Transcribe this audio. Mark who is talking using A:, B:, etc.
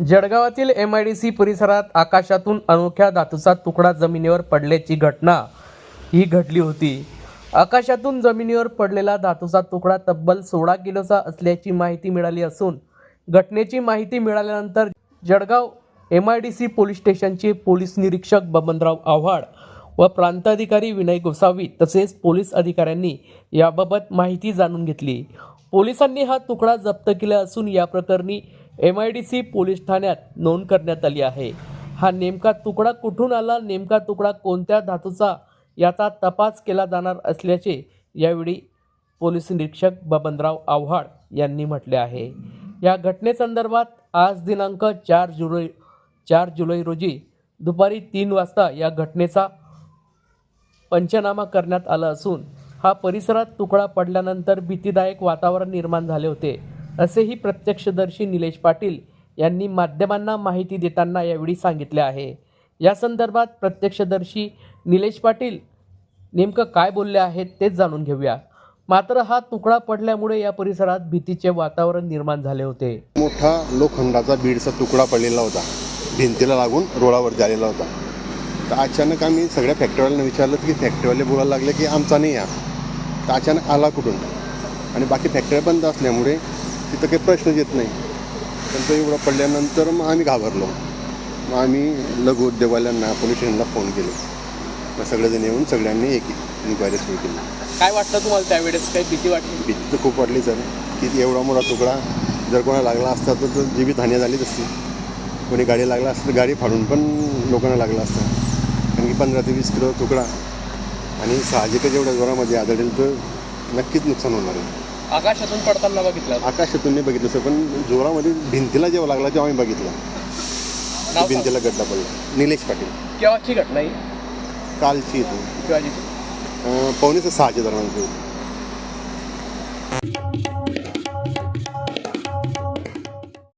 A: जळगावातील M I D C परिसरात आकाशातून अनोख्या धातूचा तुकडा जमिनीवर पडल्याची घटना ही घडली होती. आकाशातून जमिनीवर पडलेला धातूचा तुकडा तब्बल सोळा किलोचा असल्याची माहिती मिळाली असून घटनेची माहिती मिळाल्यानंतर Jalgaon M I D C police स्टेशनचे पोलीस निरीक्षक बबनराव आव्हाड व प्रांताधिकारी विनय गोसावी तसेच पोलीस अधिकाऱ्यांनी याबाबत माहिती जाणून घेतली. पोलिसांनी हा तुकडा जप्त केला असून या प्रकरणी M I D C police ठाण्यात नोंद करण्यात आली आहे. हा नेमका तुकडा कुठून आला? नेमका तुकडा कोणत्या धातूचा? याचा तपास केला जाणार असल्याचे यावेळी पोलीस निरीक्षक बबनराव आव्हाड यांनी म्हटले आहे. या घटनेसंदर्भात आज दिनांक चार जुलै चार जुलै रोजी दुपारी तीन वाजता या घटनेचा पंचनामा करण्यात आला असून हा परिसरात तुकडा पडल्यानंतर भीतीदायक वातावरण निर्माण झाले होते. असेही प्रत्यक्षदर्शी निलेश पाटील यांनी माध्यमांना माहिती देताना यावेळी सांगितले आहे. या संदर्भात प्रत्यक्षदर्शी निलेश पाटील नेमकं काय बोलले आहेत तेच जाणून घेऊया. मात्र हा तुकडा पडल्यामुळे या परिसरात भीतीचे वातावरण निर्माण झाले होते.
B: मोठा लोखंडाचा बीडचा तुकडा पडलेला होता. भिंतीला लागून रोडावरती आलेला होता. तर अचानक आम्ही सगळ्या फॅक्टरीवाल्यांना विचारलं की फॅक्टरीवाले बोलायला लागले की आमचा नाही या तर अचानक आला कुठून? आणि बाकी फॅक्टऱ्या बंद असल्यामुळे तिथं काही प्रश्नच येत नाही. पण तो एवढा पडल्यानंतर मग आम्ही घाबरलो. मग आम्ही लघु उद्योगवाल्यांना पोलीस स्टेशनला फोन केले. मग सगळेजण येऊन सगळ्यांनी एक इन्क्वायरी सुरू केली.
A: काय वाटतं तुम्हाला त्यावेळेस? काही भीती वाटली?
B: भीती तर खूप वाटली सर. की एवढा मोठा तुकडा जर कोणाला लागला असता तर तो जीवितहानी झालीच असती कोणी गाडी लागला असतं तर गाडी फाडून पण लोकांना लागला असता. कारण की पंधरा ते वीस किलो तुकडा आणि साहजिकच एवढ्या जोरामध्ये आदळेल तर नक्कीच नुकसान होणार आहे.
A: आकाशातून पडताना बघितलं.
B: आकाशातून नाही बघितलं सर पण जोरामध्ये भिंतीला जेव्हा लागला तेव्हा आम्ही बघितलं. भिंतीला गड्डा पडला. निलेश पाटील.
A: केव्हाची घटना ही?
B: कालची इथून
A: शिवाजी
B: पावणे सहाच्या दरम्यान